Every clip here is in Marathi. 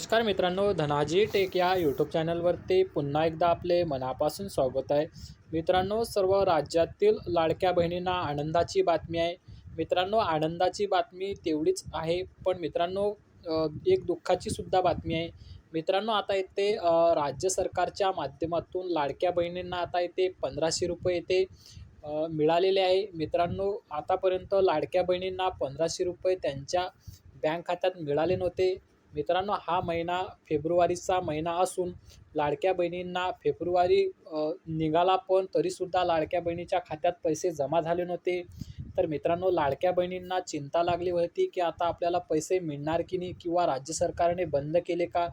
नमस्कार मित्रांनो धनाजी टेक या यूट्यूब चॅनलवरती पुन्हा एकदा आपले मनापासून स्वागत आहे. मित्रांनो सर्व राज्यातील लाडक्या बहिणींना आनंदाची बातमी आहे. मित्रांनो आनंदाची बातमी तेवढीच आहे पण मित्रांनो एक दुःखाची सुद्धा बातमी आहे. मित्रांनो आता येते राज्य सरकारच्या माध्यमातून लाडक्या बहिणींना आता येते पंधराशे रुपये येते मिळालेले आहे. मित्रांनो आतापर्यंत लाडक्या बहिणींना पंधराशे रुपये त्यांच्या बँक खात्यात मिळाले नव्हते. मित्रांनो हा महिना फेब्रुवारीचा महिना असून लाडक्या बहिणींना फेब्रुवारी निघाला पण तरीसुद्धा लाडक्या बहिणीच्या खात्यात पैसे जमा झाले नव्हते. तर मित्रांनो लाडक्या बहिणींना चिंता लागली होती की आता आपल्याला पैसे मिळणार की नाही किंवा राज्य सरकारने बंद केले का?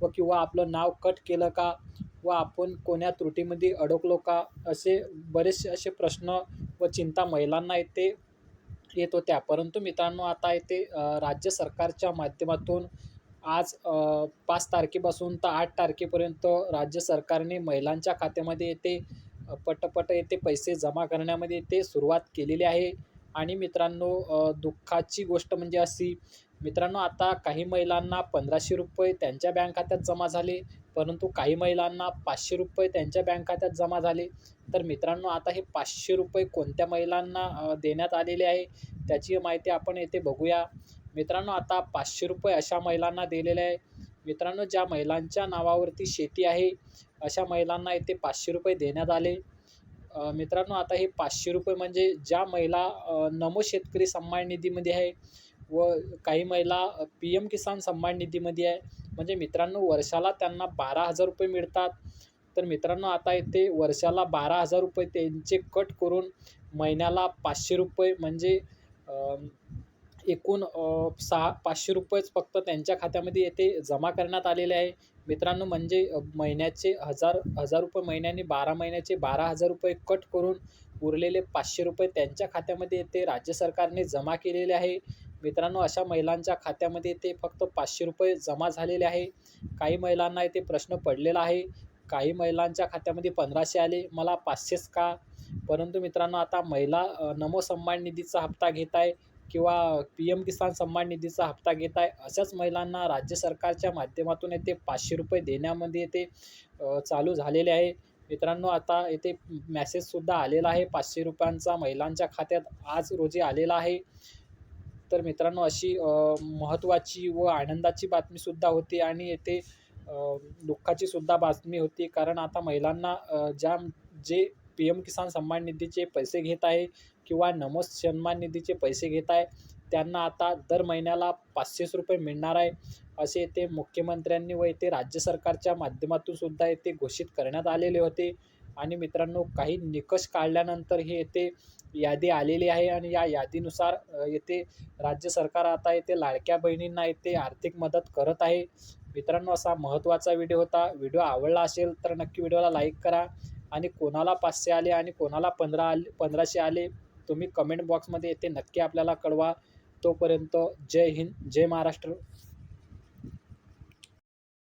व किंवा आपलं नाव कट केलं का? व आपण कोण्या त्रुटीमध्ये अडकलो का? असे बरेचसे असे प्रश्न व चिंता महिलांना येते येत होत्या. परंतु मित्रांनो आता येथे राज्य सरकारच्या माध्यमातून आज पाच तारखेपासून तर आठ तारखेपर्यंत राज्य सरकारने महिलांच्या खात्यामध्ये येते पटपट येते पैसे जमा करण्यामध्ये ते सुरुवात केलेली आहे. आणि मित्रांनो दुःखाची गोष्ट म्हणजे अशी मित्रांनो आता काही महिलांना पंधराशे रुपये त्यांच्या बँक खात्यात जमा झाले परंतु काही महिलांना पाचशे रुपये त्यांच्या बँक खात्यात जमा झाले. तर मित्रांनो आता हे पाचशे रुपये कोणत्या महिलांना देण्यात आलेले आहे त्याची माहिती आपण येथे बघूया. मित्रांनो आता पाचशे रुपये अशा महिलांना दिलेले आहे. मित्रांनो ज्या महिलांच्या नावावरती शेती आहे अशा महिलांना येथे पाचशे रुपये देण्यात आले. मित्रांनो आता हे पाचशे रुपये म्हणजे ज्या महिला नमो शेतकरी सन्मान निधीमध्ये आहे व काही महिला पी एम किसान सन्मान निधीमध्ये आहे. म्हणजे मित्रांनो वर्षाला त्यांना बारा हजार रुपये मिळतात. तर मित्रांनो आता इथे वर्षाला बारा हजार रुपये त्यांचे कट करून महिन्याला पाचशे रुपये म्हणजे एकूण सहा पाचशे रुपयेच फक्त त्यांच्या खात्यामध्ये येथे जमा करण्यात आलेले आहे. मित्रांनो म्हणजे महिन्याचे हजार हजार रुपये महिन्याने बारा महिन्याचे बारा हजार रुपये कट करून उरलेले पाचशे रुपये त्यांच्या खात्यामध्ये येते राज्य सरकारने जमा केलेले आहे. मित्रांनो अशा महिलांच्या खात्यामध्ये ते फक्त पाचशे रुपये जमा झालेले आहे. काही महिलांना इथे प्रश्न पडलेला आहे. काही महिलांच्या खात्यामध्ये पंधराशे आले. मला पाचशेच का? परंतु मित्रांनो आता महिला नमो सन्मान निधीचा हप्ता घेत आहे. किंवा पी एम किसान सन्मान निधीचा हप्ता घेत आहे अशाच महिलांना राज्य सरकारच्या माध्यमातून येथे पाचशे रुपये देण्यामध्ये येथे चालू झालेले आहे. मित्रांनो आता येथे मॅसेजसुद्धा आलेला आहे. पाचशे रुपयांचा महिलांच्या खात्यात आज रोजी आलेला आहे. तर मित्रांनो अशी महत्त्वाची व आनंदाची बातमीसुद्धा होती आणि येथे दुःखाचीसुद्धा दुःखाची सुद्धा बातमी होती. कारण आता महिलांना ज्या जे पी एम किसान सन्मान निधीचे पैसे घेत आहे किंवा नमो सन्मान निधीचे पैसे घेत आहे त्यांना आता दर महिन्याला पाचशेच रुपये मिळणार आहे असे येथे मुख्यमंत्र्यांनी व येथे राज्य सरकारच्या माध्यमातून सुद्धा येथे घोषित करण्यात आलेले होते. आणि मित्रांनो काही निकष काढल्यानंतर हे येथे यादी आलेली आहे आणि या यादीनुसार येथे राज्य सरकार आता येथे लाडक्या बहिणींना येथे आर्थिक मदत करत आहे. मित्रांनो असा महत्त्वाचा व्हिडिओ होता. व्हिडिओ आवडला असेल तर नक्की व्हिडिओला लाईक करा. आणि कोणाला पाचशे आले आणि कोणाला पंधरा आले पंधराशे आले तुम्ही कमेंट बॉक्समध्ये येते. नक्की आपल्याला कळवा. तोपर्यंत जय हिंद जय महाराष्ट्र.